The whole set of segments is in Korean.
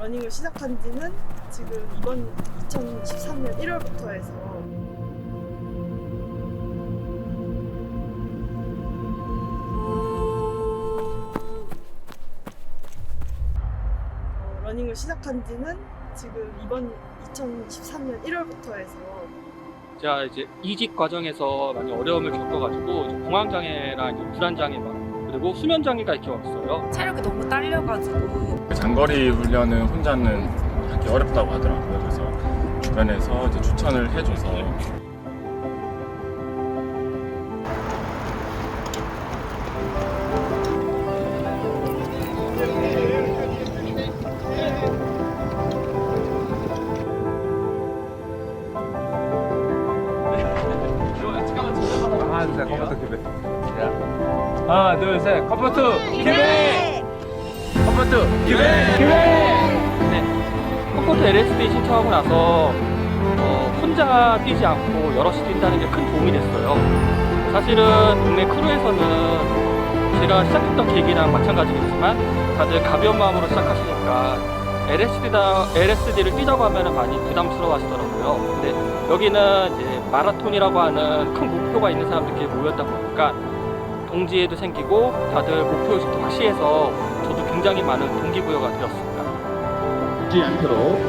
러닝을 시작한 지는 지금 이번 2013년 1월부터 해서. 어, 러닝을 시작한 지는 지금 이번 2013년 1월부터 해서. 제가 이제 이직 과정에서 많이 어려움을 겪어가지고 공황장애랑 불안장애 막 그리고 수면 장애가 이렇게 왔어요. 체력이 너무 딸려가지고 장거리 훈련은 혼자는 하기 어렵다고 하더라고요. 그래서 주변에서 이제 추천을 해줘서 하나 둘셋 컴포트 기회. 하나 둘셋 컴포트 기회. 컴포트 기회. 기회. 네. 컴포트 LSD 신청하고 나서 어, 혼자 뛰지 않고 여럿이 뛴다는 게 큰 도움이 됐어요. 사실은 국내 크루에서는 제가 시작했던 계기랑 마찬가지겠지만 다들 가벼운 마음으로 시작하시니까 LSD다, LSD를 뛰자고 하면 많이 부담스러워 하시더라고요. 근데 여기는 이제 마라톤이라고 하는 큰 목표가 있는 사람들끼리 모였다 보니까 동지애도 생기고 다들 목표의식도 확실해서 저도 굉장히 많은 동기부여가 되었습니다. 잊지 않도록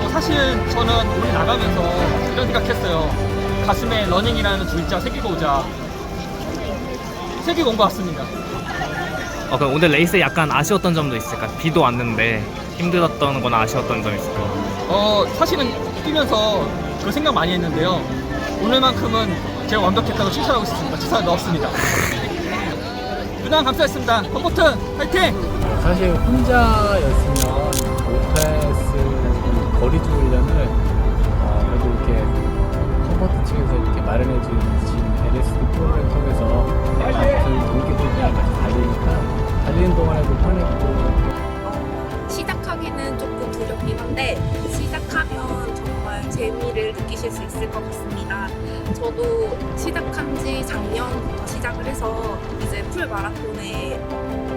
어, 사실 저는 오늘 나가면서 이런 생각했어요. 가슴에 러닝이라는 줄자 새기고 오자. 새기고 온것 같습니다. 어, 그럼 오늘 레이스에 약간 아쉬웠던 점도 있을까? 비도 왔는데 힘들었던 거나 아쉬웠던 점 있을까? 어, 사실은 뛰면서 그 생각 많이 했는데요. 오늘만큼은 제가 완벽했다고 칭찬하고 싶습니다. 지사 넣었습니다. 누나 감사했습니다. 컴포트 화이팅! 사실 혼자였으면 못했을 거리주 훈련 시작하기는 조금 두렵긴 한데 시작하면 정말 재미를 느끼실 수 있을 것 같습니다. 저도 시작한 지 작년부터 시작을 해서 이제 풀 마라톤에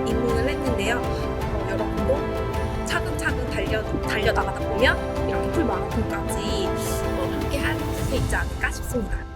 입문을 했는데요. 어, 여러분도 차근차근 달려 달려 나가다 보면 이렇게 풀 마라톤까지 어, 함께 할 수 있지 않을까 싶습니다.